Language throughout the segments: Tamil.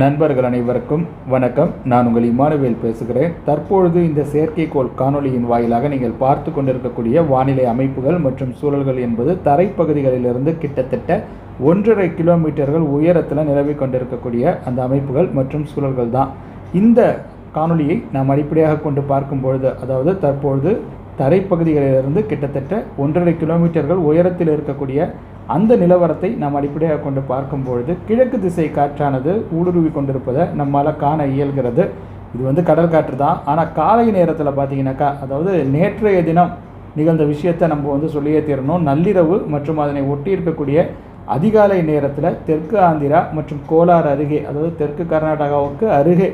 நண்பர்கள் அனைவருக்கும் வணக்கம். நான் உங்கள் இமானுவேல் பேசுகிறேன். தற்பொழுது இந்த செயற்கைக்கோள் காணொளியின் வாயிலாக நீங்கள் பார்த்து கொண்டிருக்கக்கூடிய வானிலை அமைப்புகள் மற்றும் சூழல்கள் என்பது தரைப்பகுதிகளிலிருந்து கிட்டத்தட்ட ஒன்றரை கிலோமீட்டர்கள் உயரத்தில் நிலவி கொண்டிருக்கக்கூடிய அந்த அமைப்புகள் மற்றும் சூழல்கள் தான். இந்த காணொலியை நாம் அடிப்படையாக கொண்டு பார்க்கும் பொழுது அதாவது தற்பொழுது தரைப்பகுதிகளிலிருந்து கிட்டத்தட்ட ஒன்றரை கிலோமீட்டர்கள் உயரத்தில் இருக்கக்கூடிய அந்த நிலவரத்தை நாம் அடிப்படையாக கொண்டு பார்க்கும்பொழுது கிழக்கு திசை காற்றானது ஊடுருவி கொண்டிருப்பதை நம்மால் காண இயல்கிறது. இது வந்து கடல் காற்று தான். ஆனால் காலை நேரத்தில் பார்த்தீங்கன்னாக்கா அதாவது நேற்றைய தினம் நிகழ்ந்த விஷயத்தை நம்ம வந்து சொல்லியே தீரணும். நள்ளிரவு மற்றும் அதனை ஒட்டி இருக்கக்கூடிய அதிகாலை நேரத்தில் தெற்கு ஆந்திரா மற்றும் கோலார் அருகே அதாவது தெற்கு கர்நாடகாவுக்கு அருகே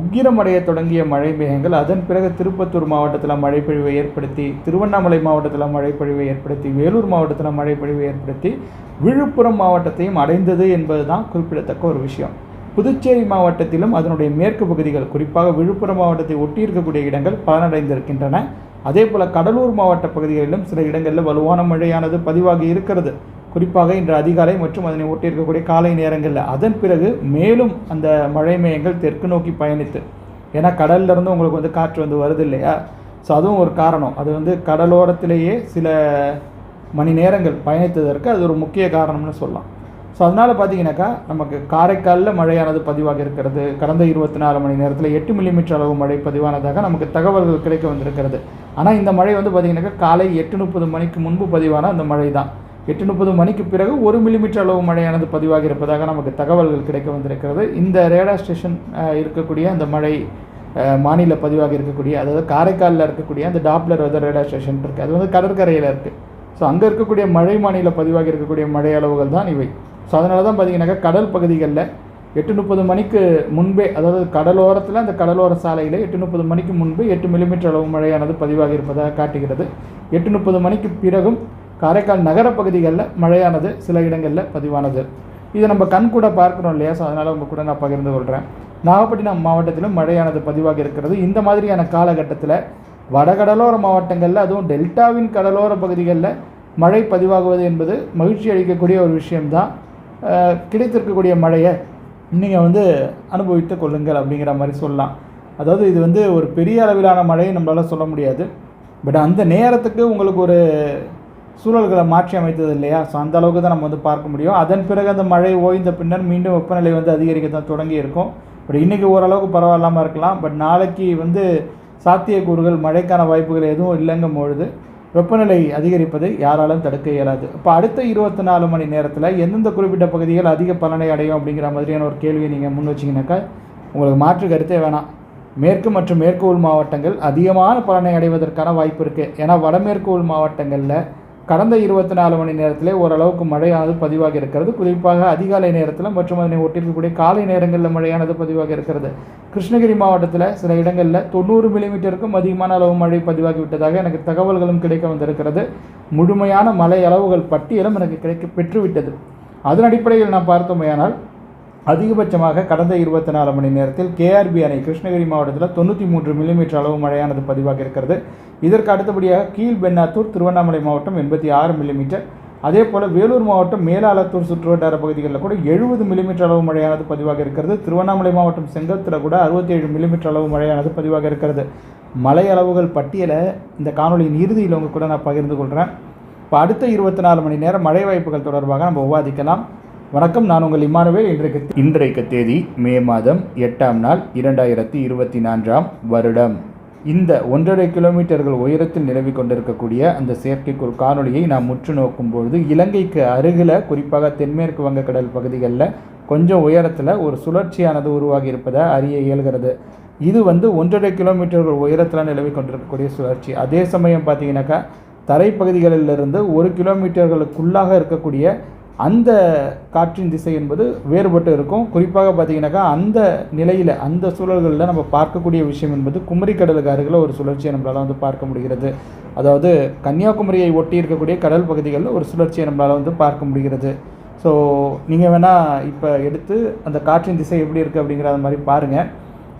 உக்கிரமடைய தொடங்கிய மழை மேகங்கள் அதன் பிறகு திருப்பத்தூர் மாவட்டத்தில் மழைப்பொழிவை ஏற்படுத்தி திருவண்ணாமலை மாவட்டத்தில் மழைப்பொழிவை ஏற்படுத்தி வேலூர் மாவட்டத்தில் மழைப்பொழிவை ஏற்படுத்தி விழுப்புரம் மாவட்டத்தையும் அடைந்தது என்பது தான் குறிப்பிடத்தக்க ஒரு விஷயம். புதுச்சேரி மாவட்டத்திலும் அதனுடைய மேற்கு பகுதிகள் குறிப்பாக விழுப்புரம் மாவட்டத்தை ஒட்டி இருக்கக்கூடிய இடங்கள் பலனடைந்திருக்கின்றன. அதே போல் கடலூர் மாவட்ட பகுதிகளிலும் சில இடங்களில் வலுவான மழையானது பதிவாகி இருக்கிறது. குறிப்பாக இன்று அதிகாலை மற்றும் அதனை ஒட்டி இருக்கக்கூடிய காலை நேரங்களில். அதன் பிறகு மேலும் அந்த மழை மேயங்கள் தெற்கு நோக்கி பயணித்து. ஏன்னா கடல்ல இருந்து உங்களுக்கு வந்து காற்று வந்து வருது இல்லையா? ஸோ அதுவும் ஒரு காரணம். அது வந்து கடலோரத்திலேயே சில மணி நேரங்கள் பயணித்ததற்கு அது ஒரு முக்கிய காரணம்னு சொல்லலாம். ஸோ அதனால் பார்த்தீங்கன்னாக்கா நமக்கு காரைக்காலில் மழையானது பதிவாக இருக்கிறது. கடந்த இருபத்தி நாலு மணி நேரத்தில் எட்டு மில்லிமீட்டர் அளவு மழை பதிவானதாக நமக்கு தகவல்கள் கிடைக்க வந்திருக்கிறது. ஆனால் இந்த மழை வந்து பார்த்திங்கனாக்கா காலை எட்டு முப்பது மணிக்கு முன்பு பதிவான அந்த மழை தான் எட்டு முப்பது மணிக்கு பிறகு ஒரு மில்லிமீட்டர் அளவு மழையானது பதிவாகி இருப்பதாக நமக்கு தகவல்கள் கிடைக்க வந்திருக்கிறது. இந்த ரேடார் ஸ்டேஷன் இருக்கக்கூடிய அந்த மழை மாநில பதிவாக இருக்கக்கூடிய அதாவது காரைக்காலில் இருக்கக்கூடிய அந்த டாப்லர் வெதர் ரேடார் ஸ்டேஷன் இருக்குது அது வந்து கடற்கரையில் இருக்குது ஸோ அங்கே இருக்கக்கூடிய மழை மாநில பதிவாக இருக்கக்கூடிய மழை அளவுகள் தான் இவை. ஸோ அதனால தான் பார்த்தீங்கன்னாக்கா கடல் பகுதிகளில் எட்டு முப்பது மணிக்கு முன்பே அதாவது கடலோரத்தில் அந்த கடலோர சாலையில் எட்டு முப்பது மணிக்கு முன்பு எட்டு மில்லிமீட்டர் அளவு மழையானது பதிவாக இருப்பதாக காட்டுகிறது. எட்டு முப்பது மணிக்கு பிறகும் காரைக்கால் நகர பகுதிகளில் மழையானது சில இடங்களில் பதிவானது. இதை நம்ம கண் கூட பார்க்குறோம் இல்லையா? ஸோ அதனால் உங்கள் கூட நான் பகிர்ந்து கொள்கிறேன் நாகப்பட்டினம் மாவட்டத்திலும் மழையானது பதிவாக இருக்கிறது. இந்த மாதிரியான காலகட்டத்தில் வடகடலோர மாவட்டங்களில் அதுவும் டெல்டாவின் கடலோர பகுதிகளில் மழை பதிவாகுவது என்பது மகிழ்ச்சி அளிக்கக்கூடிய ஒரு விஷயம்தான். கிடைத்திருக்கக்கூடிய மழையை நீங்கள் வந்து அனுபவித்து கொள்ளுங்கள் அப்படிங்கிற மாதிரி சொல்லலாம். அதாவது இது வந்து ஒரு பெரிய அளவிலான மழையை நம்மளால் சொல்ல முடியாது. பட் அந்த நேரத்துக்கு உங்களுக்கு ஒரு சூழல்களை மாற்றி அமைத்தது இல்லையா? ஸோ அந்த அளவுக்கு தான் நம்ம வந்து பார்க்க முடியும். அதன் பிறகு அந்த மழை ஓய்ந்த பின்னர் மீண்டும் வெப்பநிலை வந்து அதிகரிக்க தான் தொடங்கி இருக்கும். பட் இன்றைக்கி ஓரளவுக்கு பரவாயில்லாமல் இருக்கலாம். பட் நாளைக்கு வந்து சாத்தியக்கூறுகள் மழைக்கான வாய்ப்புகள் எதுவும் இல்லைங்கும் பொழுது வெப்பநிலை அதிகரிப்பதை யாராலும் தடுக்க இயலாது. இப்போ அடுத்த இருபத்தி நாலு மணி நேரத்தில் எந்தெந்த குறிப்பிட்ட பகுதிகள் அதிக பலனை அடையும் அப்படிங்கிற மாதிரியான ஒரு கேள்வியை நீங்கள் முன் வச்சிங்கனாக்கா உங்களுக்கு மாற்று கருத்தே வேணாம். மேற்கு மற்றும் மேற்கு உள் மாவட்டங்கள் அதிகமான பலனை அடைவதற்கான வாய்ப்பு இருக்குது ஏன்னா வடமேற்கு உள் மாவட்டங்களில் கடந்த இருபத்தி நாலு மணி நேரத்திலே ஓரளவுக்கு மழையானது பதிவாக இருக்கிறது. குறிப்பாக அதிகாலை நேரத்தில் மற்றும் அதனை ஒட்டிருக்கக்கூடிய காலை நேரங்களில் மழையானது பதிவாக இருக்கிறது. கிருஷ்ணகிரி மாவட்டத்தில் சில இடங்களில் தொண்ணூறு மில்லிமீட்டருக்கும் அதிகமான அளவு மழை பதிவாகி விட்டதாக எனக்கு தகவல்களும் கிடைக்க வந்திருக்கிறது. முழுமையான மழை அளவுகள் பட்டியலும் எனக்கு கிடைக்க பெற்றுவிட்டது. அதன் அடிப்படையில் நான் பார்த்தோமேயானால் அதிகபட்சமாக கடந்த இருபத்தி நாலு மணி நேரத்தில் கேஆர்பி அணை கிருஷ்ணகிரி மாவட்டத்தில் தொண்ணூற்றி மூன்று மில்லிமீட்டர் அளவு மழையானது பதிவாக இருக்கிறது. இதற்கு அடுத்தபடியாக கீழ்பென்னாத்தூர் திருவண்ணாமலை மாவட்டம் எண்பத்தி ஆறு மில்லிமீட்டர் அதே போல் வேலூர் மாவட்டம் மேலாளத்தூர் சுற்றுவட்டார பகுதிகளில் கூட எழுபது மில்லிமீட்டர் அளவு மழையானது பதிவாக இருக்கிறது. திருவண்ணாமலை மாவட்டம் செங்கத்தில் கூட அறுபத்தி ஏழு மில்லிமீட்டர் அளவு மழையானது பதிவாக இருக்கிறது. மழை அளவுகள் பட்டியலை இந்த காணொலியின் இறுதியில் உங்க கூட நான் பகிர்ந்து கொள்கிறேன் இப்போ அடுத்த இருபத்தி நாலு மணி நேரம் மழை வாய்ப்புகள் தொடர்பாக நம்ம விவாதிக்கலாம். வணக்கம் நான் உங்கள் இமானுவேல். இன்றைக்கு இன்றைக்கு தேதி மே மாதம் எட்டாம் நாள் இரண்டாயிரத்தி இருபத்தி நான்காம் வருடம். இந்த ஒன்றரை கிலோமீட்டர்கள் உயரத்தில் நிலவி கொண்டிருக்கக்கூடிய அந்த செயற்கைக்கோள் காணொலியை நாம் முற்று நோக்கும்பொழுது இலங்கைக்கு அருகில் குறிப்பாக தென்மேற்கு வங்கக்கடல் பகுதிகளில் கொஞ்சம் உயரத்தில் ஒரு சுழற்சியானது உருவாகி இருப்பதை அறிய இயல்கிறது. இது வந்து ஒன்றரை கிலோமீட்டர்கள் உயரத்தில் நிலவி கொண்டிருக்கக்கூடிய சுழற்சி. அதே சமயம் பார்த்தீங்கன்னாக்கா தரைப்பகுதிகளிலிருந்து ஒரு கிலோமீட்டர்களுக்குள்ளாக இருக்கக்கூடிய அந்த காற்றின் திசை என்பது வேறுபட்டு இருக்கும். குறிப்பாக பார்த்தீங்கன்னாக்கா அந்த நிலையில் அந்த சூழல்களில் நம்ம பார்க்கக்கூடிய விஷயம் என்பது குமரிக்கடலுக்கு அருகில் ஒரு சுழற்சியை நம்மளால் வந்து பார்க்க முடிகிறது. அதாவது கன்னியாகுமரியை ஒட்டி இருக்கக்கூடிய கடல் பகுதிகளில் ஒரு சுழற்சியை நம்மளால் வந்து பார்க்க முடிகிறது. ஸோ நீங்கள் வேணால் இப்போ எடுத்து அந்த காற்றின் திசை எப்படி இருக்குது அப்படிங்கிற மாதிரி பாருங்கள்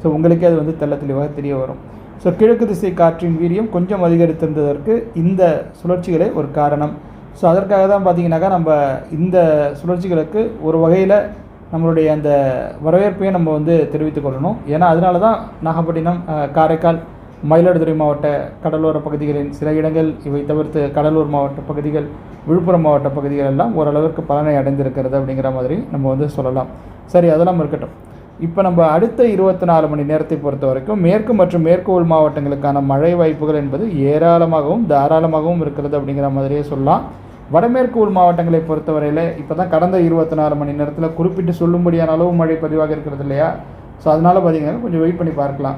ஸோ உங்களுக்கே அது வந்து தெள்ள தெளிவாக தெரிய வரும். ஸோ கிழக்கு திசை காற்றின் வீரியம் கொஞ்சம் அதிகரித்திருந்ததற்கு இந்த சுழற்சிகளே ஒரு காரணம். ஸோ அதற்காக தான் பார்த்தீங்கன்னாக்கா நம்ம இந்த சுழற்சிகளுக்கு ஒரு வகையில் நம்மளுடைய அந்த வரவேற்பையும் நம்ம வந்து தெரிவித்துக் கொள்ளணும். ஏன்னா அதனால தான் நாகப்பட்டினம் காரைக்கால் மயிலாடுதுறை மாவட்ட கடலோர பகுதிகளின் சில இடங்கள் இவை தவிர்த்து கடலூர் மாவட்ட பகுதிகள் விழுப்புரம் மாவட்ட பகுதிகள் எல்லாம் ஓரளவிற்கு பலனை அடைந்திருக்கிறது அப்படிங்கிற மாதிரி நம்ம வந்து சொல்லலாம். சரி அதெல்லாம் இருக்கட்டும். இப்போ நம்ம அடுத்த இருபத்தி நாலு மணி நேரத்தை பொறுத்த வரைக்கும் மேற்கு மற்றும் மேற்கு உள் மாவட்டங்களுக்கான மழை வாய்ப்புகள் என்பது ஏராளமாகவும் தாராளமாகவும் இருக்கிறது அப்படிங்கிற மாதிரியே சொல்லலாம். வடமேற்கு உள் மாவட்டங்களை பொறுத்தவரையில் இப்போ தான் கடந்த இருபத்தி நாலு மணி நேரத்தில் குறிப்பிட்டு சொல்லும்படியான அளவு மழை பதிவாக இருக்கிறது இல்லையா? ஸோ அதனால் பார்த்தீங்கன்னா கொஞ்சம் வெயிட் பண்ணி பார்க்கலாம்.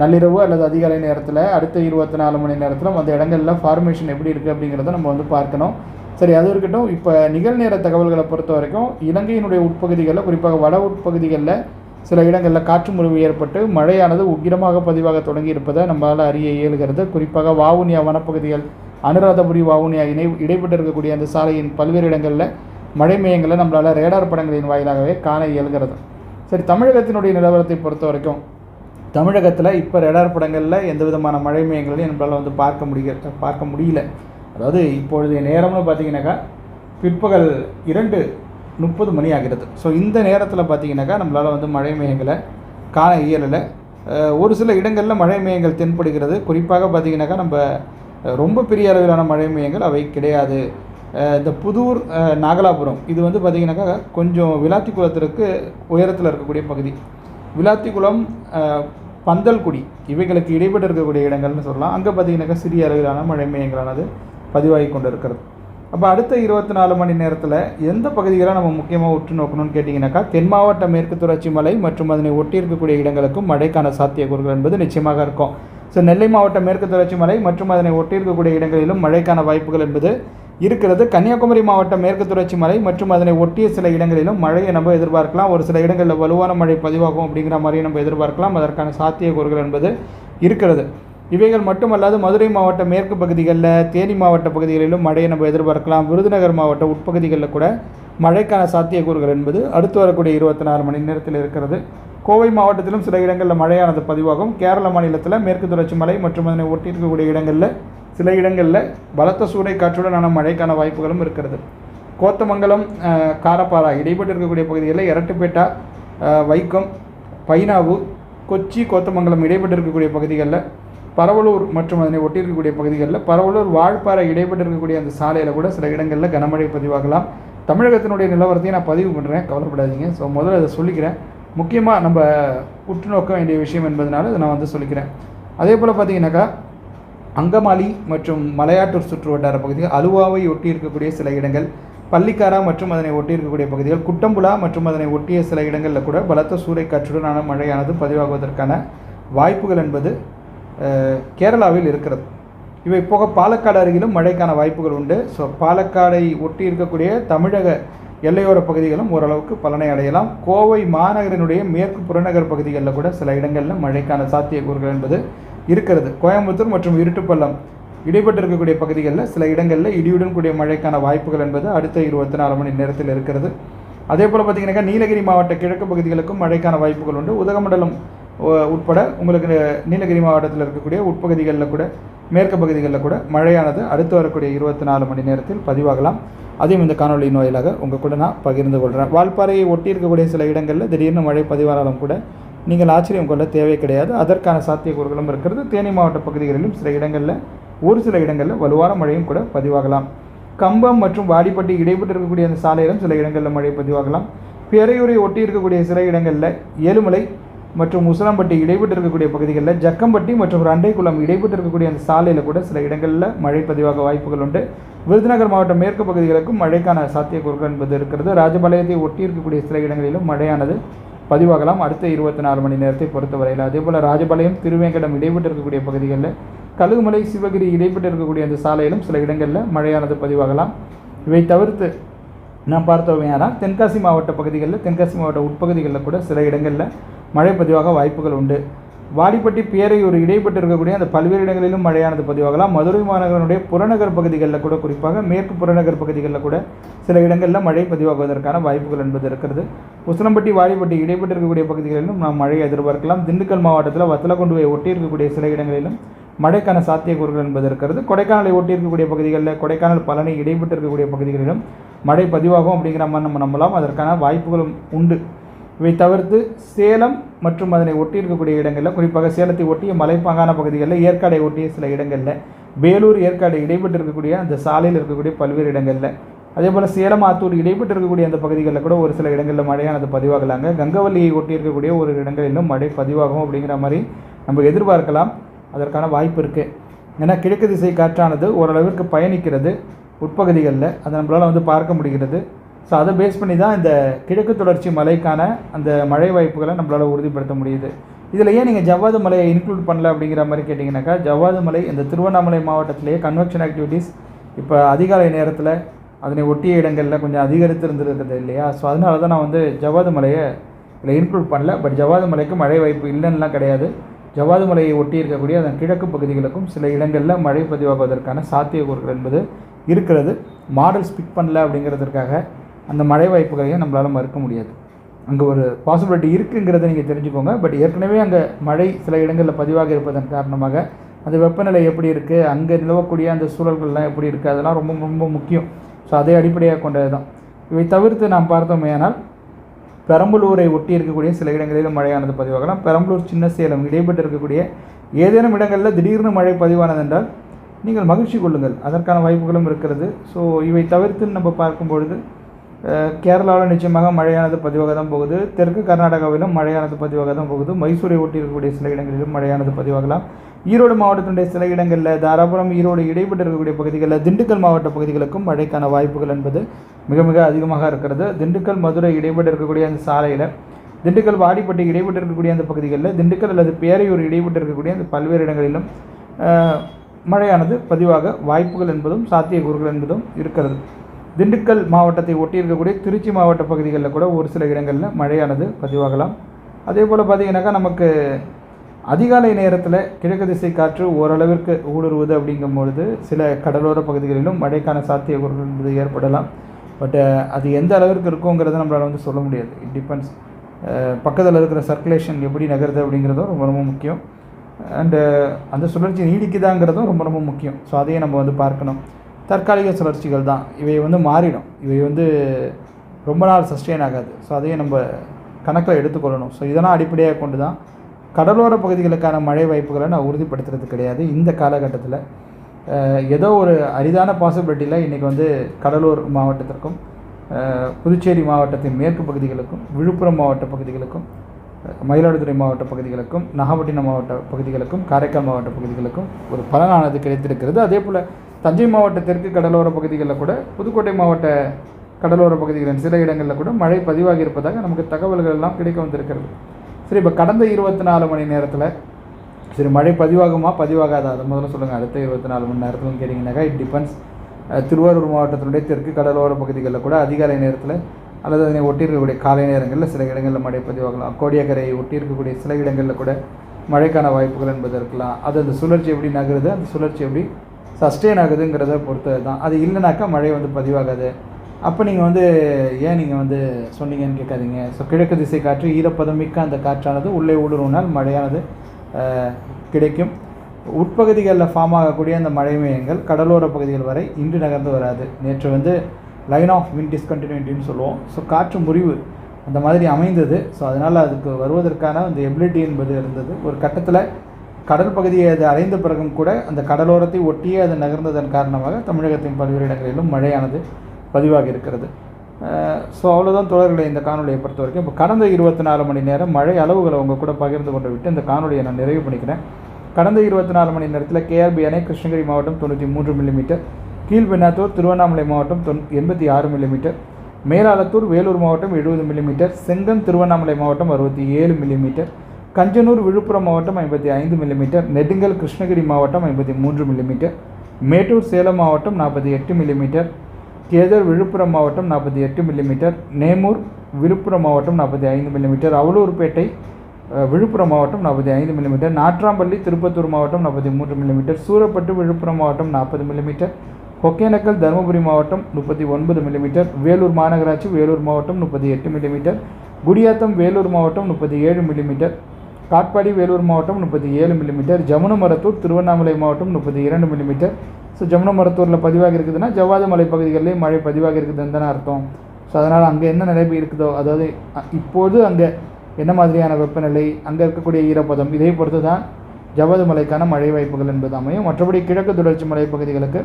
நள்ளிரவு அல்லது அதிகாலை நேரத்தில் அடுத்த இருபத்தி நாலு மணி நேரத்தில் அந்த இடங்களில் ஃபார்மேஷன் எப்படி இருக்குது அப்படிங்கிறத நம்ம வந்து பார்க்கணும். சரி அது இருக்கட்டும். இப்போ நிகழ்நேர தகவல்களை பொறுத்த வரைக்கும் இலங்கையினுடைய உட்பகுதிகளில் குறிப்பாக வட உட்பகுதிகளில் சில இடங்களில் காற்று முறிவு ஏற்பட்டு மழையானது உக்கிரமாக பதிவாக தொடங்கி இருப்பதை நம்மளால் அறிய இயலுகிறது. குறிப்பாக வாவுனியா வனப்பகுதிகள் அனுராதபுரி வவுனியா இணை இடைப்பட்டு இருக்கக்கூடிய அந்த சாலையின் பல்வேறு இடங்களில் மழை மையங்களை நம்மளால் ரேடார் படங்களின் வாயிலாகவே காண இயல்கிறது. சரி தமிழகத்தினுடைய நிலவரத்தை பொறுத்த வரைக்கும் தமிழகத்தில் இப்போ ரேடார் படங்களில் எந்த விதமான மழை மையங்களையும் நம்மளால் வந்து பார்க்க முடிய பார்க்க முடியல. அதாவது இப்பொழுதைய நேரம்னு பார்த்தீங்கன்னாக்கா பிற்பகல் இரண்டு முப்பது மணி ஆகிறது. ஸோ இந்த நேரத்தில் பார்த்தீங்கன்னாக்கா நம்மளால் வந்து மழை மேகங்களை காண இயலலை. ஒரு சில இடங்களில் மழை மேகங்கள் தென்படுகிறது. குறிப்பாக பார்த்தீங்கன்னாக்கா நம்ம ரொம்ப பெரிய அளவிலான மழை மையங்கள் அவை கிடையாது. இந்த புதூர் நாகலாபுரம் இது வந்து பார்த்திங்கனாக்கா கொஞ்சம் விளாத்திக்குளத்திற்கு உயரத்தில் இருக்கக்கூடிய பகுதி. விளாத்திக்குளம் பந்தல்குடி இவைகளுக்கு இடைப்பட்டு இருக்கக்கூடிய இடங்கள்னு சொல்லலாம். அங்கே பார்த்தீங்கன்னாக்கா சிறிய அளவிலான மழை மையங்களானது பதிவாகி கொண்டு இருக்கிறது அப்போ அடுத்த இருபத்தி நாலு மணி நேரத்தில் எந்த பகுதிகளை நம்ம முக்கியமாக உற்று நோக்கணும்னு கேட்டிங்கனாக்கா தென் மாவட்ட மேற்கு தொடர்ச்சி மலை மற்றும் அதனை ஒட்டி இருக்கக்கூடிய இடங்களுக்கும் மழைக்கான சாத்தியக்கூறுகள் என்பது நிச்சயமாக இருக்கும். ஸோ நெல்லை மாவட்ட மேற்கு தொடர்ச்சி மலை மற்றும் அதனை ஒட்டி இருக்கக்கூடிய இடங்களிலும் மழைக்கான வாய்ப்புகள் என்பது இருக்கிறது. கன்னியாகுமரி மாவட்டம் மேற்கு தொடர்ச்சி மலை மற்றும் அதனை ஒட்டிய சில இடங்களிலும் மழையை நம்ம எதிர்பார்க்கலாம். ஒரு சில இடங்களில் வலுவான மழை பதிவாகும் அப்படிங்கிற மாதிரி நம்ம எதிர்பார்க்கலாம். அதற்கான சாத்தியக்கூறுகள் என்பது இருக்கிறது. இவைகள் மட்டுமல்லாது மதுரை மாவட்ட மேற்கு பகுதிகளில் தேனி மாவட்ட பகுதிகளிலும் மழையை நம்ம எதிர்பார்க்கலாம். விருதுநகர் மாவட்ட உட்பகுதிகளில் கூட மழைக்கான சாத்தியக்கூறுகள் என்பது அடுத்து வரக்கூடிய இருபத்தி நாலு மணி நேரத்தில் இருக்கிறது. கோவை மாவட்டத்திலும் சில இடங்களில் மழையானது பதிவாகும். கேரள மாநிலத்தில் மேற்கு தொடர்ச்சி மலை மற்றும் அதனை ஒட்டி இருக்கக்கூடிய இடங்களில் சில இடங்களில் பலத்த சூறை காற்றுடனான மழைக்கான வாய்ப்புகளும் இருக்கிறது. கோத்தமங்கலம் காரப்பாரா இடைப்பட்டு இருக்கக்கூடிய பகுதிகளில் இரட்டுப்பேட்டா வைக்கம் பைனாவு கொச்சி கோத்தமங்கலம் இடைப்பட்டு இருக்கக்கூடிய பகுதிகளில் பரவலூர் மற்றும் அதனை ஒட்டி இருக்கக்கூடிய பகுதிகளில் பரவலூர் வாழ்ப்பாறை இடைப்பட்டு இருக்கக்கூடிய அந்த சாலையில் கூட சில இடங்களில் கனமழை பதிவாகலாம். தமிழகத்தினுடைய நிலவரத்தையும் நான் பதிவு பண்ணுறேன் கவலைப்படாதீங்க. ஸோ முதல்ல அதை சொல்லிக்கிறேன். முக்கியமாக நம்ம உற்று நோக்க வேண்டிய விஷயம் என்பதனால இதை நான் வந்து சொல்லிக்கிறேன். அதே போல் பார்த்தீங்கன்னாக்கா அங்கமாலி மற்றும் மலையாட்டூர் சுற்று வட்டார பகுதிகள் அலுவாவை ஒட்டி இருக்கக்கூடிய சில இடங்கள் பள்ளிக்காரா மற்றும் அதனை ஒட்டி இருக்கக்கூடிய பகுதிகள் குட்டம்புலா மற்றும் அதனை ஒட்டிய சில இடங்களில் கூட பலத்த சூறைக்காற்றுடனான மழையானது பதிவாகுவதற்கான வாய்ப்புகள் என்பது கேரளாவில் இருக்கிறது. இவை போக பாலக்காடு அருகிலும் மழைக்கான வாய்ப்புகள் உண்டு. ஸோ பாலக்காடை ஒட்டி இருக்கக்கூடிய தமிழக எல்லையோர பகுதிகளும் ஓரளவுக்கு பலனை அடையலாம். கோவை மாநகரினுடைய மேற்கு புறநகர் பகுதிகளில் கூட சில இடங்களில் மழைக்கான சாத்தியக்கூறுகள் என்பது இருக்கிறது. கோயம்புத்தூர் மற்றும் இருட்டுப்பள்ளம் இடைப்பட்டு இருக்கக்கூடிய பகுதிகளில் சில இடங்களில் இடியுடன் கூடிய மழைக்கான வாய்ப்புகள் என்பது அடுத்த இருபத்தி நாலு மணி நேரத்தில் இருக்கிறது. அதே போல் பார்த்தீங்கன்னாக்கா நீலகிரி மாவட்ட கிழக்கு பகுதிகளுக்கும் மழைக்கான வாய்ப்புகள் உண்டு. உதகமண்டலம் உட்பட உங்களுக்கு நீலகிரி மாவட்டத்தில் இருக்கக்கூடிய உட்பகுதிகளில் கூட மேற்கு பகுதிகளில் கூட மழையானது அடுத்து வரக்கூடிய இருபத்தி நாலு மணி நேரத்தில் பதிவாகலாம். அதையும் இந்த காணொலியின் வாயிலாக உங்கள் கூட நான் பகிர்ந்து கொள்கிறேன் வால்பாறையை ஒட்டி இருக்கக்கூடிய சில இடங்களில் திடீர்னு மழை பதிவானாலும் கூட நீங்கள் ஆச்சரியம் கொள்ள தேவை கிடையாது. அதற்கான சாத்தியக்கூறுகளும் இருக்கிறது. தேனி மாவட்ட பகுதிகளிலும் சில இடங்களில் ஒரு சில இடங்களில் வலுவான மழையும் கூட பதிவாகலாம். கம்பம் மற்றும் வாடிப்பட்டி இடைப்பட்டு இருக்கக்கூடிய அந்த சாலையிலும் சில இடங்களில் மழை பதிவாகலாம். பெரையூரை ஒட்டி இருக்கக்கூடிய சில இடங்களில் ஏழுமலை மற்றும் உசிலம்பட்டி இடைப்பட்டு இருக்கக்கூடிய பகுதிகளில் ஜக்கம்பட்டி மற்றும் ரண்டைக்குளம் இடைப்பட்டு இருக்கக்கூடிய அந்த சாலையில் கூட சில இடங்களில் மழை பதிவாக வாய்ப்புகள் உண்டு. விருதுநகர் மாவட்டம் மேற்கு பகுதிகளுக்கும் மழைக்கான சாத்தியக்கூறுகள் என்பது இருக்கிறது. ராஜபாளையத்தை ஒட்டி இருக்கக்கூடிய சில இடங்களிலும் மழையானது பதிவாகலாம். அடுத்த இருபத்தி நாலு மணி நேரத்தை பொறுத்தவரையில் அதேபோல் ராஜபாளையம் திருவேங்கடம் இடைப்பட்டு இருக்கக்கூடிய பகுதிகளில் கழுகுமலை சிவகிரி இடைப்பட்டு இருக்கக்கூடிய அந்த சாலையிலும் சில இடங்களில் மழையானது பதிவாகலாம். இவை தவிர்த்து நாம் பார்த்தோமையானால் தென்காசி மாவட்ட பகுதிகளில் தென்காசி மாவட்ட உட்பகுதிகளில் கூட சில இடங்களில் மழை பதிவாக வாய்ப்புகள் உண்டு. வாடிப்பட்டி பேரையூர் இடைப்பட்டு இருக்கக்கூடிய அந்த பல்வேறு இடங்களிலும் மழையானது பதிவாகலாம். மதுரை மாநகரனுடைய புறநகர் பகுதிகளில் கூட குறிப்பாக மேற்கு புறநகர் பகுதிகளில் கூட சில இடங்களில் மழை பதிவாகுவதற்கான வாய்ப்புகள் என்பது இருக்கிறது. உசிலம்பட்டி வாடிப்பட்டி இடைப்பட்டு இருக்கக்கூடிய பகுதிகளிலும் நாம் மழையை எதிர்பார்க்கலாம். திண்டுக்கல் மாவட்டத்தில் வத்தலக்குண்டுவை ஒட்டி இருக்கக்கூடிய சில இடங்களிலும் மழைக்கான சாத்தியக்கூறுகள் என்பது இருக்கிறது. கொடைக்கானலை ஒட்டி இருக்கக்கூடிய பகுதிகளில் கொடைக்கானல் பழனி இடைப்பட்டு இருக்கக்கூடிய பகுதிகளிலும் மழை பதிவாகும் அப்படிங்கிற மாதிரி நம்ம நம்பலாம். அதற்கான வாய்ப்புகளும் உண்டு. இவை தவிர்த்து சேலம் மற்றும் அதனை ஒட்டி இருக்கக்கூடிய இடங்களில் குறிப்பாக சேலத்தை ஒட்டிய மலைப்பாங்கான பகுதிகளில் ஏற்காடை ஒட்டிய சில இடங்களில் வேலூர் ஏற்காடு இடைப்பட்டு இருக்கக்கூடிய அந்த சாலையில் இருக்கக்கூடிய பல்வேறு இடங்களில் அதே போல் சேலம் ஆத்தூர் இடைப்பட்டு இருக்கக்கூடிய அந்த பகுதிகளில் கூட ஒரு சில இடங்களில் மழையானது பதிவாகலாங்க. கங்கவல்லியை ஒட்டி இருக்கக்கூடிய ஒரு இடங்களிலும் மழை பதிவாகும் அப்படிங்கிற மாதிரி நம்ம எதிர்பார்க்கலாம். அதற்கான வாய்ப்பு இருக்குது ஏன்னா கிழக்கு திசை காற்றானது ஓரளவிற்கு பயணிக்கிறது. உட்பகுதிகளில். அதை நம்மளால் வந்து பார்க்க முடிகிறது. ஸோ அதை பேஸ் பண்ணி தான் இந்த கிழக்கு தொடர்ச்சி மலைக்கான அந்த மழை வாய்ப்புகளை நம்மளால் உறுதிப்படுத்த முடியுது. இதில் ஏன் நீங்கள் ஜவ்வாது மலையை இன்க்ளூட் பண்ணல அப்படிங்கிற மாதிரி கேட்டிங்கனாக்கா ஜவ்வாது மலை இந்த திருவண்ணாமலை மாவட்டத்திலேயே கன்வெக்ஷன் ஆக்டிவிட்டீஸ் இப்போ அதிகாலை நேரத்தில் அதனை ஒட்டிய இடங்களில் கொஞ்சம் அதிகரித்திருந்துருக்குது இல்லையா? ஸோ அதனால தான் நான் வந்து ஜவ்வாது மலையை இதில் இன்க்ளூட் பண்ணல. பட் ஜவ்வாது மலைக்கு மழை வாய்ப்பு இல்லைன்னுலாம் கிடையாது. ஜவ்வாது மலையை ஒட்டி இருக்கக்கூடிய அதன் கிழக்கு பகுதிகளுக்கும் சில இடங்களில் மழை பதிவாகுவதற்கான சாத்தியக்கூறுகள் என்பது இருக்கிறது. மாடல் ஸ்பிக் பண்ணல அப்படிங்கிறதுக்காக அந்த மழை வாய்ப்புகளையும் நம்மளால் மறுக்க முடியாது. அங்கே ஒரு பாசிபிலிட்டி இருக்குங்கிறத நீங்கள் தெரிஞ்சுக்கோங்க. பட் ஏற்கனவே அங்கே மழை சில இடங்களில் பதிவாக இருப்பதன் காரணமாக அந்த வெப்பநிலை எப்படி இருக்குது அங்கே நிலவக்கூடிய அந்த சூழல்கள்லாம் எப்படி இருக்குது அதெல்லாம் ரொம்ப ரொம்ப முக்கியம். ஸோ அதை அடிப்படையாக கொண்டது தான் இவை தவிர்த்து நாம் பார்த்தோமேயானால் பெரம்பலூரை ஒட்டி இருக்கக்கூடிய சில இடங்களில் மழையானது பதிவாகலாம். பெரம்பலூர் சின்ன சேலம் இடைப்பட்டு இருக்கக்கூடிய ஏதேனும் இடங்களில் திடீர்னு மழை பதிவானது என்றால் நீங்கள் மகிழ்ச்சி கொள்ளுங்கள். அதற்கான வாய்ப்புகளும் இருக்கிறது. ஸோ இவை தவிர்த்து நம்ம பார்க்கும் பொழுது கேரளாவில் நிச்சயமாக மழையானது பதிவாக தான் போகுது. தெற்கு கர்நாடகாவிலும் மழையானது பதிவாக தான் போகுது. மைசூரை ஒட்டி இருக்கக்கூடிய சில இடங்களிலும் மழையானது பதிவாகலாம். ஈரோடு மாவட்டத்தினுடைய சில இடங்களில் தாராபுரம் ஈரோடு இடைப்பட்டு இருக்கக்கூடிய பகுதிகளில் திண்டுக்கல் மாவட்ட பகுதிகளுக்கும் மழைக்கான வாய்ப்புகள் என்பது மிக மிக அதிகமாக இருக்கிறது. திண்டுக்கல் மதுரை இடைப்பட்டு இருக்கக்கூடிய அந்த சாலையில் திண்டுக்கல் வாடிப்பட்டி இடைப்பட்டு இருக்கக்கூடிய அந்த பகுதிகளில் திண்டுக்கல் அல்லது பேரையூர் இடைப்பட்டு இருக்கக்கூடிய அந்த பல்வேறு இடங்களிலும் மழையானது பதிவாக வாய்ப்புகள் என்பதும் சாத்தியக்கூறுகள் என்பதும் இருக்கிறது. திண்டுக்கல் மாவட்டத்தை ஒட்டி இருக்கக்கூடிய திருச்சி மாவட்ட பகுதிகளில் கூட ஒரு சில இடங்களில் மழையானது பதிவாகலாம். அதே போல் பார்த்திங்கனாக்கா நமக்கு அதிகாலை நேரத்தில் கிழக்கு திசை காற்று ஓரளவிற்கு ஊடுருவது அப்படிங்கும்பொழுது சில கடலோர பகுதிகளிலும் மழைக்கான சாத்தியக்கூறுகள் ஏற்படலாம். பட் அது எந்த அளவிற்கு இருக்குங்கிறத நம்மளால் வந்து சொல்ல முடியாது. இட் டிபெண்ட்ஸ் பக்கத்தில் இருக்கிற சர்க்குலேஷன் எப்படி நகருது அப்படிங்கிறதும் ரொம்ப ரொம்ப முக்கியம். அண்டு அந்த சுழற்சி நீடிக்குதாங்கிறதும் ரொம்ப ரொம்ப முக்கியம். ஸோ அதையும் நம்ம வந்து பார்க்கணும். தற்காலிக சுழற்சிகள் தான். இவை வந்து மாறிடும். இவை வந்து ரொம்ப நாள் சஸ்டெயின் ஆகாது. ஸோ அதையும் நம்ம கணக்கில் எடுத்துக்கொள்ளணும். ஸோ இதெல்லாம் அடிப்படையாக கொண்டு தான் கடலோர பகுதிகளுக்கான மழை வாய்ப்புகளை நான் உறுதிப்படுத்துறது கிடையாது. இந்த காலகட்டத்தில் ஏதோ ஒரு அரிதான பாசிபிலிட்டியில் இன்றைக்கி வந்து கடலூர் மாவட்டத்திற்கும் புதுச்சேரி மாவட்டத்தின் மேற்கு பகுதிகளுக்கும் விழுப்புரம் மாவட்ட பகுதிகளுக்கும் மயிலாடுதுறை மாவட்ட பகுதிகளுக்கும் நாகப்பட்டினம் மாவட்ட பகுதிகளுக்கும் காரைக்கால் மாவட்ட பகுதிகளுக்கும் ஒரு பலனானது கிடைத்திருக்கிறது. அதே போல் தஞ்சை மாவட்ட தெற்கு கடலோர பகுதிகளில் கூட புதுக்கோட்டை மாவட்ட கடலோர பகுதிகளின் சில இடங்களில் கூட மழை பதிவாகி இருப்பதாக நமக்கு தகவல்கள் எல்லாம் கிடைக்க வந்திருக்கிறது. சரி இப்போ கடந்த இருபத்தி நாலு மணி நேரத்தில் சரி மழை பதிவாகுமா பதிவாகாதா அதை முதல்ல சொல்லுங்கள் அடுத்த இருபத்தி நாலு மணி நேரத்துலன்னு கேட்டிங்கனாக்கா இட் டிபெண்ட்ஸ் திருவாரூர் மாவட்டத்தினுடைய தெற்கு கடலோர பகுதிகளில் கூட அதிகாலை நேரத்தில் அல்லது அதனை ஒட்டி இருக்கக்கூடிய காலை நேரங்களில் சில இடங்களில் மழை பதிவாகலாம். கோடியக்கரையை ஒட்டி இருக்கக்கூடிய சில இடங்களில் கூட மழைக்கான வாய்ப்புகள் என்பது இருக்கலாம். அது அந்த சுழற்சி எப்படி நகருது அந்த சுழற்சி எப்படி சஸ்டெயின் ஆகுதுங்கிறத பொறுத்தது தான். அது இல்லைனாக்கா மழை வந்து பதிவாகாது. அப்போ நீங்கள் வந்து ஏன் நீங்கள் வந்து சொன்னீங்கன்னு கேட்காதீங்க. ஸோ கிழக்கு திசை காற்று ஈரப்பதம் மிக்க அந்த காற்றானது உள்ளே ஊடுருவினால் மழையானது கிடைக்கும். உட்பகுதிகளில் ஃபார்ம் ஆகக்கூடிய அந்த மழை மையங்கள் கடலோர பகுதிகள் வரை இன்று நகர்ந்து வராது. நேற்று வந்து லைன் ஆஃப் வின் டிஸ்கண்டினியூட்டின்னு சொல்லுவோம். ஸோ காற்று முறிவு அந்த மாதிரி அமைந்தது. ஸோ அதனால் அதுக்கு வருவதற்கான அந்த எபிலிட்டி என்பது இருந்தது. ஒரு கட்டத்தில் கடல் பகுதியை அது அடைந்த பிறகும் கூட அந்த கடலோரத்தை ஒட்டியே அது நகர்ந்ததன் காரணமாக தமிழகத்தின் பல்வேறு இடங்களிலும் மழையானது பதிவாக இருக்கிறது. ஸோ அவ்வளோதான் தொடர்களை இந்த காணொலியை பொறுத்த வரைக்கும் இப்போ கடந்த இருபத்தி நாலு மணி நேரம் மழை அளவுகளை உங்கள் கூட பகிர்ந்து கொண்டு விட்டு இந்த காணொலியை நான் நிறைவு பண்ணிக்கிறேன். கடந்த இருபத்தி நாலு மணி நேரத்தில் கேஆர்பி அணை கிருஷ்ணகிரி மாவட்டம் தொண்ணூற்றி மூன்று மில்லிமீட்டர் கீழ்பெண்ணாத்தூர் திருவண்ணாமலை மாவட்டம் தொன் எண்பத்தி ஆறு மில்லிமீட்டர் மேலாளத்தூர் வேலூர் மாவட்டம் எழுபது மில்லிமீட்டர் செங்கன் திருவண்ணாமலை மாவட்டம் அறுபத்தி ஏழு மில்லிமீட்டர் கஞ்சனூர் விழுப்புரம் மாவட்டம் ஐம்பத்தி ஐந்து மில்லிமீட்டர் நெடுங்கல் கிருஷ்ணகிரி மாவட்டம் ஐம்பத்தி மூன்று மில்லிமீட்டர் மேட்டூர் சேலம் மாவட்டம் நாற்பத்தி எட்டு மில்லிமீட்டர் கேதர் விழுப்புரம் மாவட்டம் நாற்பத்தி எட்டு மில்லிமீட்டர் நேமூர் விழுப்புரம் மாவட்டம் நாற்பத்தி ஐந்து மில்லிமீட்டர் அவலூர்பேட்டை விழுப்புரம் மாவட்டம் நாற்பத்தி ஐந்து மில்லிமீட்டர் நாட்ராம்பள்ளி திருப்பத்தூர் மாவட்டம் நாற்பத்தி மூன்று மில்லிமீட்டர் சூரப்பட்டு விழுப்புரம் மாவட்டம் நாற்பது மில்லிமீட்டர் ஒகேனக்கல் தருமபுரி மாவட்டம் முப்பத்தி ஒன்பது மில்லிமீட்டர் வேலூர் மாநகராட்சி வேலூர் மாவட்டம் முப்பத்தி எட்டு மில்லிமீட்டர் குடியாத்தம் வேலூர் மாவட்டம் முப்பத்தி ஏழு மில்லிமீட்டர் காட்பாடி வேலூர் மாவட்டம் முப்பத்தி ஏழு மில்லிமீட்டர் ஜமுனமரத்தூர் திருவண்ணாமலை மாவட்டம் முப்பத்தி இரண்டு மில்லிமீட்டர் ஸோ ஜமுனமரத்தூரில் பதிவாக இருக்குதுன்னா ஜவ்வாத மலை பகுதிகளிலே மழை பதிவாக இருக்குதுன்னு தானே அர்த்தம். ஸோ அதனால் அங்கே என்ன நிலைமை இருக்குதோ அதாவது இப்போது அங்கே என்ன மாதிரியான வெப்பநிலை அங்கே இருக்கக்கூடிய ஈரப்பதம் இதை பொறுத்து தான் ஜவ்வாது மலைக்கான மழை வாய்ப்புகள் என்பது அமையும். மற்றபடி கிழக்கு தொடர்ச்சி மலை பகுதிகளுக்கு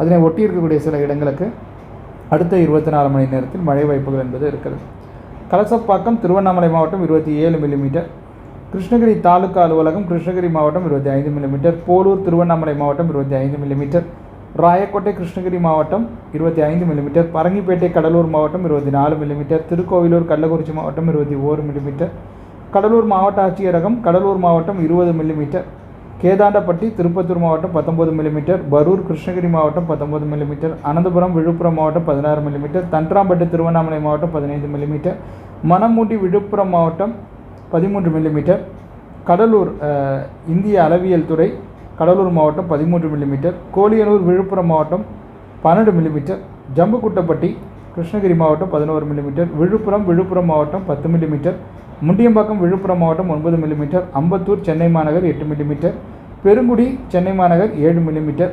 அதனை ஒட்டி இருக்கக்கூடிய சில இடங்களுக்கு அடுத்த இருபத்தி நாலு மணி நேரத்தில் மழை வாய்ப்புகள் என்பது இருக்கிறது. கலசப்பாக்கம் திருவண்ணாமலை மாவட்டம் இருபத்தி ஏழு மில்லிமீட்டர் கிருஷ்ணகிரி தாலுகா அலுவலகம் கிருஷ்ணகிரி மாவட்டம் இருபத்தி ஐந்து மில்லிமீட்டர் போலூர் திருவண்ணாமலை மாவட்டம் இருபத்தி ஐந்து மில்லிமீட்டர் ராயக்கோட்டை கிருஷ்ணகிரி மாவட்டம் இருபத்தி ஐந்து மில்லிமீட்டர் பரங்கிப்பேட்டை கடலூர் மாவட்டம் இருபத்தி நாலு மில்லிமீட்டர் திருக்கோவிலூர் கள்ளக்குறிச்சி மாவட்டம் இருபத்தி ஓரு மில்லிமீட்டர் கடலூர் மாவட்ட ஆட்சியரகம் கடலூர் மாவட்டம் இருபது மில்லிமீட்டர் கேதாண்டப்பட்டி திருப்பத்தூர் மாவட்டம் பத்தொம்பது மில்லிமீட்டர் பரூர் கிருஷ்ணகிரி மாவட்டம் பத்தொம்பது மில்லிமீட்டர் அனந்தபுரம் விழுப்புரம் மாவட்டம் பதினாறு மில்லிமீட்டர் தன்றாம்பட்டு திருவண்ணாமலை மாவட்டம் பதினைந்து மில்லிமீட்டர் மணமூட்டி விழுப்புரம் மாவட்டம் பதிமூன்று மில்லிமீட்டர் கடலூர் இந்திய அளவியல் துறை கடலூர் மாவட்டம் பதிமூன்று மில்லிமீட்டர் கோலியனூர் விழுப்புரம் மாவட்டம் பன்னெண்டு மில்லிமீட்டர் ஜம்புக்குட்டப்பட்டி கிருஷ்ணகிரி மாவட்டம் பதினோரு மில்லிமீட்டர் விழுப்புரம் விழுப்புரம் மாவட்டம் பத்து மில்லிமீட்டர் முண்டியம்பாக்கம் விழுப்புரம் மாவட்டம் ஒன்பது மில்லிமீட்டர் அம்பத்தூர் சென்னை மாநகர் எட்டு மில்லிமீட்டர் பெருங்குடி சென்னை மாநகர் ஏழு மில்லிமீட்டர்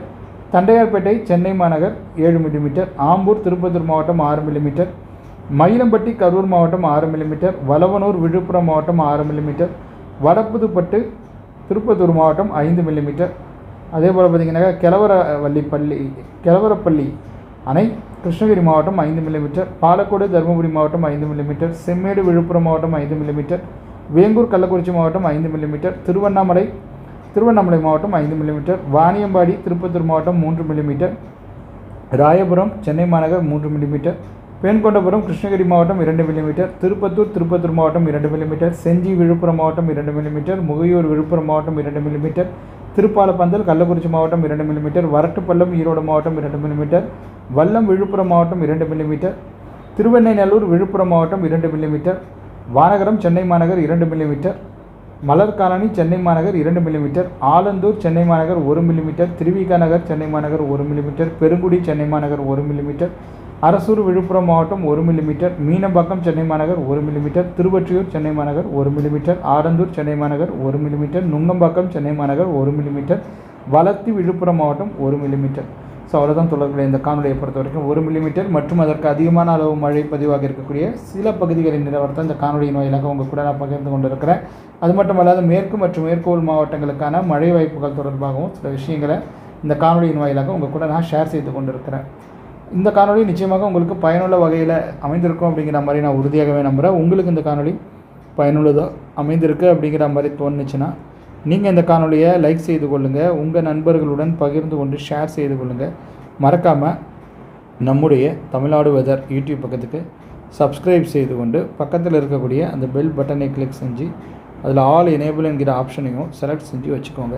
தண்டையார்பேட்டை சென்னை மாநகர் ஏழு மில்லிமீட்டர் ஆம்பூர் திருப்பத்தூர் மாவட்டம் ஆறு மில்லிமீட்டர் மயிலம்பட்டி கரூர் மாவட்டம் ஆறு மில்லிமீட்டர் வலவனூர் விழுப்புரம் மாவட்டம் ஆறு மில்லிமீட்டர் வடப்புதுப்பட்டு திருப்பத்தூர் மாவட்டம் ஐந்து மில்லிமீட்டர் அதே போல் பார்த்தீங்கன்னாக்கா கிழவரவள்ளி பள்ளி கிழவரப்பள்ளி அணை கிருஷ்ணகிரி மாவட்டம் ஐந்து மில்லிமீட்டர் பாலக்கோடு தருமபுரி மாவட்டம் ஐந்து மில்லிமீட்டர் செம்மேடு விழுப்புரம் மாவட்டம் ஐந்து மில்லிமீட்டர் வேங்கூர் கள்ளக்குறிச்சி மாவட்டம் ஐந்து மில்லிமீட்டர் திருவண்ணாமலை திருவண்ணாமலை மாவட்டம் ஐந்து மில்லிமீட்டர் வாணியம்பாடி திருப்பத்தூர் மாவட்டம் மூன்று மில்லிமீட்டர் ராயபுரம் சென்னை மாநகர் மூன்று மில்லிமீட்டர் பேன்கொண்டபுரம் கிருஷ்ணகிரி மாவட்டம் இரண்டு மில்லிமீட்டர் திருப்பத்தூர் திருப்பத்தூர் மாவட்டம் இரண்டு மில்லிமீட்டர் செஞ்சி விழுப்புரம் மாவட்டம் இரண்டு மில்லிமீட்டர் முகையூர் விழுப்புரம் மாவட்டம் இரண்டு மில்லிமீட்டர் திருப்பாலப்பந்தல் கள்ளக்குறிச்சி மாவட்டம் இரண்டு மில்லிமீட்டர் வரட்டுப்பள்ளம் ஈரோடு மாவட்டம் இரண்டு மில்லிமீட்டர் வல்லம் விழுப்புரம் மாவட்டம் இரண்டு மில்லிமீட்டர் திருவெண்ணைநல்லூர் விழுப்புரம் மாவட்டம் இரண்டு மில்லிமீட்டர் வானகரம் சென்னை மாநகர் இரண்டு மில்லிமீட்டர் மலர் காலனி சென்னை மாநகர் இரண்டு மில்லிமீட்டர் ஆலந்தூர் சென்னை மாநகர் ஒரு மில்லிமீட்டர் திருவிக நகர் சென்னை மாநகர் ஒரு மில்லிமீட்டர் பெருங்குடி சென்னை மாநகர் ஒரு மில்லிமீட்டர் அரசூர் விழுப்புரம் மாவட்டம் ஒரு மில்லிமீட்டர் மீனம்பாக்கம் சென்னை மாநகர் ஒரு மில்லிமீட்டர் திருவொற்றியூர் சென்னை மாநகர் ஒரு மில்லிமீட்டர் ஆரந்தூர் சென்னை மாநகர் ஒரு மில்லிமீட்டர் நுங்கம்பாக்கம் சென்னை மாநகர் ஒரு மில்லிமீட்டர் வளர்த்தி விழுப்புரம் மாவட்டம் ஒரு மில்லிமீட்டர் ஸோ அவ்வளோதான் தொடர்புடைய இந்த காணொலியை பொறுத்த வரைக்கும் ஒரு மில்லிமீட்டர் மற்றும் அதற்கு அதிகமான அளவு மழை பதிவாக இருக்கக்கூடிய சில பகுதிகளின் நிலவரத்தை இந்த காணொலியின் வாயிலாக உங்கள் கூட நான் பகிர்ந்து கொண்டிருக்கிறேன். அது மட்டும் அல்லாத மேற்கு மற்றும் மேற்கோள் மாவட்டங்களுக்கான மழை வாய்ப்புகள் தொடர்பாகவும் சில விஷயங்களை இந்த காணொலியின் வாயிலாக உங்கள் கூட நான் ஷேர் செய்து கொண்டிருக்கிறேன். இந்த காணொளி நிச்சயமாக உங்களுக்கு பயனுள்ள வகையில் அமைந்திருக்கும் அப்படிங்கிற மாதிரி நான் உறுதியாகவே நம்புகிறேன் உங்களுக்கு இந்த காணொளி பயனுள்ளதாக அமைந்திருக்கு அப்படிங்கிற மாதிரி தோணுச்சுன்னா நீங்கள் இந்த காணொளியை லைக் செய்து கொள்ளுங்கள் உங்கள் நண்பர்களுடன் பகிர்ந்து கொண்டு ஷேர் செய்து கொள்ளுங்கள் மறக்காமல் நம்முடைய தமிழ்நாடு வெதர் யூடியூப் பக்கத்துக்கு சப்ஸ்கிரைப் செய்து கொண்டு பக்கத்தில் இருக்கக்கூடிய அந்த பெல் பட்டனை கிளிக் செஞ்சு அதில் ஆல் எனேபிள் என்கிற ஆப்ஷனையும் செலக்ட் செஞ்சு வச்சுக்கோங்க.